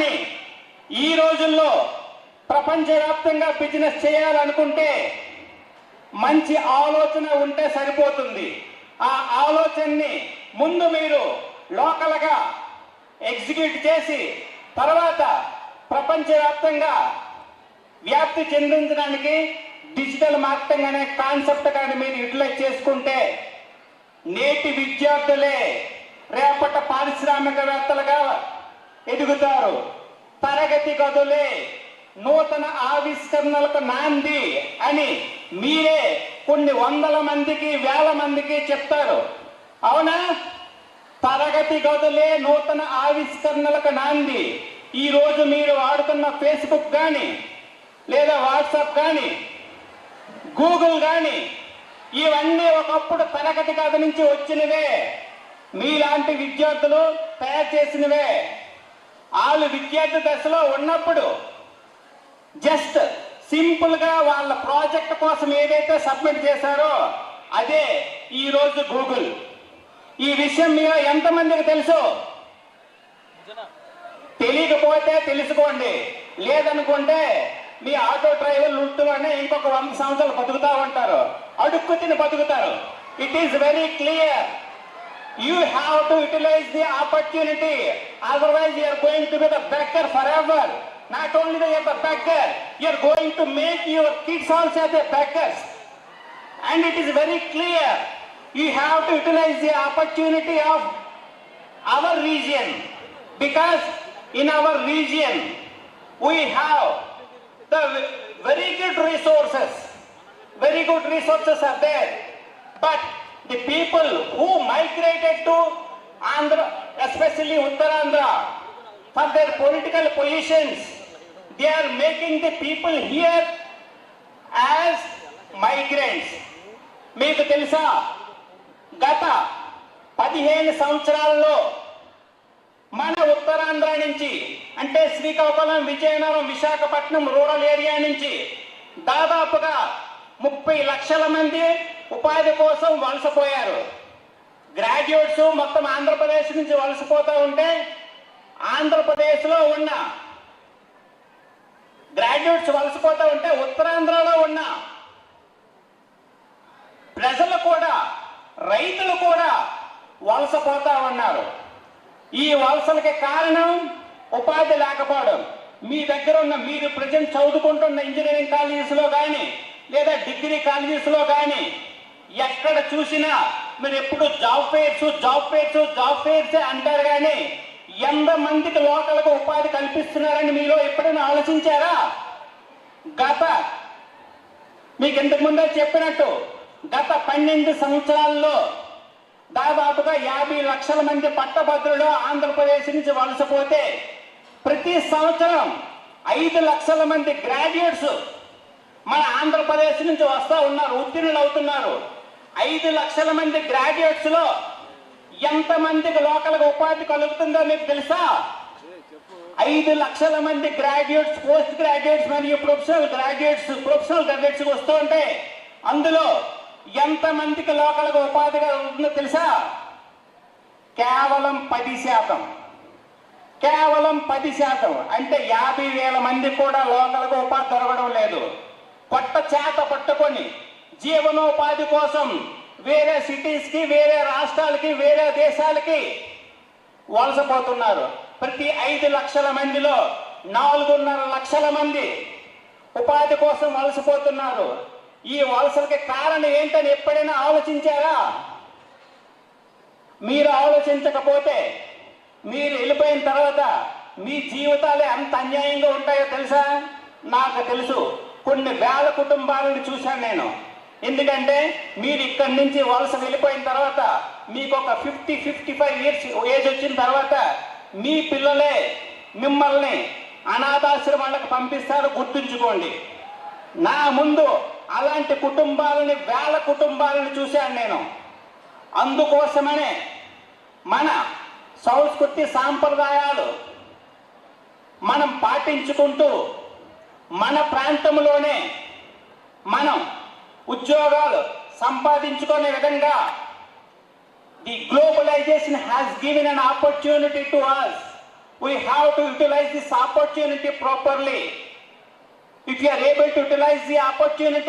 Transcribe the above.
కానీ ఈ రోజుల్లో ప్రపంచవ్యాప్తంగా బిజినెస్ చేయాలనుకుంటే మంచి ఆలోచన ఉంటే సరిపోతుంది. ఆ ఆలోచనని ముందు మీరు లోకల్గా ఎగ్జిక్యూట్ చేసి తర్వాత ప్రపంచవ్యాప్తంగా వ్యాప్తి చెందించడానికి డిజిటల్ మార్కెటింగ్ అనే కాన్సెప్ట్ కానీ మీరు యూటిలైజ్ చేసుకుంటే నేటి విద్యార్థులే రేపట పారిశ్రామికవేత్తలుగా ఎదుగుతారు. తరగతి గదులే నూతన ఆవిష్కరణలకు నాంది అని మీరే కొన్ని వందల మందికి వేల మందికి చెప్తారు. అవునా? తరగతి గదులే నూతన ఆవిష్కరణలకు నాంది. ఈ రోజు మీరు వాడుతున్న ఫేస్బుక్ కానీ లేదా వాట్సాప్ కానీ గూగుల్ కానీ ఇవన్నీ ఒకప్పుడు తరగతి గది నుంచి వచ్చినవే. మీలాంటి విద్యార్థులు తయారు చేసినవే. వాళ్ళు విద్యార్థి దశలో ఉన్నప్పుడు జస్ట్ సింపుల్గా వాళ్ళ ప్రాజెక్ట్ కోసం ఏదైతే సబ్మిట్ చేశారో అదే ఈ రోజు గూగుల్. ఈ విషయం మీరు ఎంతమందికి తెలుసు? తెలియకపోతే తెలుసుకోండి. లేదనుకుంటే మీ ఆటో డ్రైవర్లు వృత్తిలోనే ఇంకొక వంద సంవత్సరాలు బతుకుతా ఉంటారు. అడుక్కు తిని బతుకుతారు. It is very clear You have to utilize the opportunity. Otherwise, you are going to be the beggar forever. Not only that you are the beggar, you are going to make your kids also the beggars. And it is very clear. You have to utilize the opportunity of our region. Because in our region, we have the very good resources. Very good resources are there. But the people who migrated to Andhra especially Uttarandhra for their political positions they are making the people here as migrants మీకు తెలుసా? గత పదిహేను సంవత్సరాల్లో మన ఉత్తరాంధ్ర నుంచి అంటే Srikakulam Vizianagaram Visakhapatnam rural area నుంచి దాదాపుగా ముప్పై లక్షల మంది ఉపాధి కోసం వలసపోయారు గ్రాడ్యుయేట్స్ మొత్తం ఆంధ్రప్రదేశ్ నుంచి వలసపోతూ ఉంటే ఆంధ్రప్రదేశ్లో ఉన్న గ్రాడ్యుయేట్స్ వలసపోతూ ఉంటే ఉత్తరాంధ్రలో ఉన్న ప్రజలు కూడా రైతులు కూడా వలసపోతా ఉన్నారు. ఈ వలసలకి కారణం ఉపాధి లేకపోవడం. మీ దగ్గర ఉన్న మీరు ప్రజెంట్ చదువుకుంటున్న ఇంజనీరింగ్ కాలేజెస్లో కానీ లేదా డిగ్రీ కాలేజెస్లో కానీ ఎక్కడ చూసినా మీరు ఎప్పుడు job fairs job fairs job fairs అంటారు కానీ ఎంత మందికి లోకలకు ఉపాధి కల్పిస్తున్నారని మీలో ఎప్పుడైనా ఆలోచించారా? గత మీకు ఇంతకు ముందే చెప్పినట్టు గత పన్నెండు సంవత్సరాల్లో దాదాపుగా యాభై లక్షల మంది పట్టభద్రులు ఆంధ్రప్రదేశ్ నుంచి వలసపోతే ప్రతి సంవత్సరం ఐదు లక్షల మంది గ్రాడ్యుయేట్స్ మన ఆంధ్రప్రదేశ్ నుంచి వస్తూ ఉన్నారు ఉత్తీర్ణులు అవుతున్నారు. ఐదు లక్షల మంది గ్రాడ్యుయేట్స్లో ఎంత మందికి లోకల్గా ఉపాధి కలుగుతుందో మీకు తెలుసా? ఐదు లక్షల మంది గ్రాడ్యుయేట్స్ పోస్ట్ గ్రాడ్యుయేట్స్ మరియు ప్రొఫెషనల్ గ్రాడ్యుయేట్స్ ప్రొఫెషనల్ గ్రాడ్యుయేట్స్ వస్తూ ఉంటే అందులో ఎంత మందికి లోకల్గా ఉపాధి కలుగుతుందో తెలుసా? కేవలం పది శాతం. కేవలం పది శాతం. అంటే యాభై వేల మంది కూడా లోకల్గా ఉపాధి దొరకడం లేదు. కొత్త చేత పట్టుకొని జీవనోపాధి కోసం వేరే సిటీస్కి వేరే రాష్ట్రాలకి వేరే దేశాలకి వలసపోతున్నారు. ప్రతి ఐదు లక్షల మందిలో నాలుగున్నర లక్షల మంది ఉపాధి కోసం వలసపోతున్నారు. ఈ వలసలకి కారణం ఏంటని ఎప్పుడైనా ఆలోచించారా? మీరు ఆలోచించకపోతే మీరు వెళ్ళిపోయిన తర్వాత మీ జీవితాలే ఎంత అన్యాయంగా ఉంటాయో తెలుసా? నాకు తెలుసు. కొన్ని వేల కుటుంబాలను చూశాను నేను. ఎందుకంటే మీరు ఇక్కడి నుంచి వలస వెళ్ళిపోయిన తర్వాత మీకు ఒక fifty fifty five years age వచ్చిన తర్వాత మీ పిల్లలే మిమ్మల్ని అనాథాశ్రమాలకు పంపిస్తారు గుర్తుంచుకోండి. నా ముందు అలాంటి కుటుంబాలని వేల కుటుంబాలను చూశాను నేను. అందుకోసమనే మన సంస్కృతి సాంప్రదాయాలు మనం పాటించుకుంటూ మన ప్రాంతంలోనే మనం ఉద్యోగాలు సంపాదించుకునే విధంగా the globalisation has given an opportunity to us We have to utilize this opportunity properly. If you are able to utilize the opportunity,